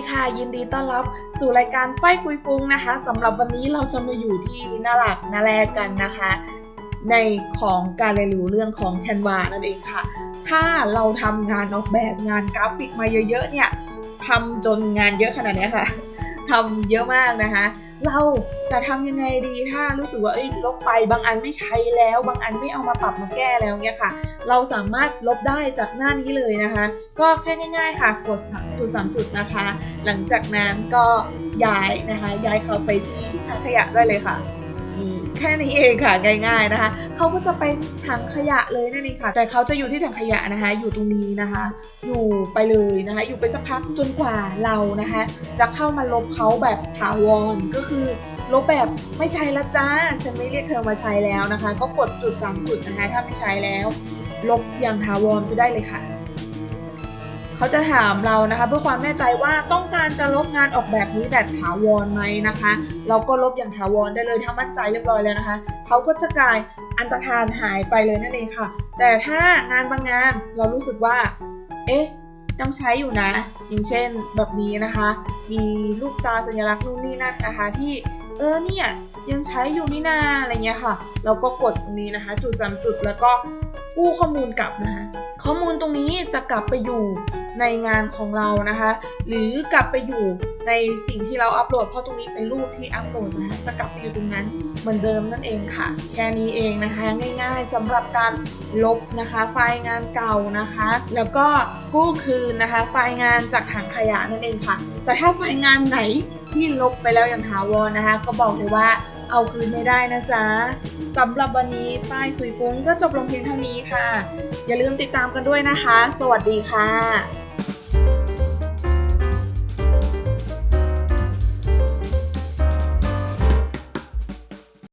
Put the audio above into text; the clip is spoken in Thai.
ดีต้อนรับสู่รายการไฟคุยฟุ้งนะคะสำหรับวันนี้เราจะมาอยู่ที่น่าลักนาแลกันนะคะ ในของการเรียนรู้เรื่องของแคนวานั่นเองค่ะ ถ้าเราทำงานออกแบบงานกราฟิกมาเยอะๆเนี่ยทำจนงานเยอะขนาดนี้ค่ะทำเยอะมากนะคะ เราจะทำยังไงดีถ้ารู้สึกว่าเอ้ยลบไปบางอันไม่ใช้แล้ว บางอันไม่เอามาปรับมาแก้แล้วเนี่ยค่ะ เราสามารถลบได้จากหน้านี้เลยนะคะ ก็แค่ง่าย ๆ ค่ะกดสามจุดสามจุดนะคะ หลังจากนั้นก็ย้ายนะคะ ย้ายเขาไปที่ถังขยะได้เลยค่ะีแค่นี้เองค่ะง่ายๆนะคะเขาก็จะเป็นถังขยะเลยนั่นเองค่ะ แต่เขาจะอยู่ที่ถังขยะนะคะ อยู่ตรงนี้นะคะ อยู่ไปเลยนะคะ อยู่ไปสักพักจนกว่าเรานะคะ จะเข้ามาลบเขาแบบถาวรก็คือลบแบบไม่ใช้ล้วจ้า ฉันไม่เรียกเธอมาใช้แล้วนะคะ ก็กดจุดสามจุดนะคะ ถ้าไม่ใช้แล้ว ลบอย่างถาวรไปได้เลยค่ะ เขาจะถามเรานะคะ เพื่อความแน่ใจว่าต้องการจะลบงานออกแบบนี้แบบถาวรไหมนะคะ เราก็ลบอย่างถาวรได้เลยถ้ามั่นใจเรียบร้อยแล้วนะคะ เขาก็จะกลายอันตรธานหายไปเลยนั่นเองค่ะ แต่ถ้างานบางงานเรารู้สึกว่า เอ๊ะต้องใช้อยู่นะ อย่างเช่นแบบนี้นะคะ มีรูปตาสัญลักษณ์นู่นนี่นั่นนะคะ ที่เออเนี่ยยังใช้อยู่นี่นาอะไรเงี้ยค่ะ เราก็กดตรงนี้นะคะ จุดสามจุดแล้วก็กู้ข้อมูลกลับนะคะ ข้อมูลตรงนี้จะกลับไปอยู่ ในงานของเรานะคะ หรือกลับไปอยู่ในสิ่งที่เราอัปโหลดเพราะตรงนี้เป็นรูปที่อัปโหลดนะะจะกลับไปอยู่ตรงนั้นเหมือนเดิมนั่นเองค่ะ แค่นี้เองนะคะง่ายๆสำหรับการลบนะคะไฟล์งานเก่านะคะ แล้วก็กู้คืนนะคะไฟล์งานจากถังขยะนั่นเองค่ะ แต่ถ้าไฟล์งานไหนที่ลบไปแล้วอย่างถาวรนะคะ ก็บอกเลยว่า เอาคืนไม่ได้นะจ๊ะสำหรับวันนี้ป้ายคุยฟุ้งก็จบลงเพียงเท่านี้ค่ะ อย่าลืมติดตามกันด้วยนะคะ สวัสดีค่ะ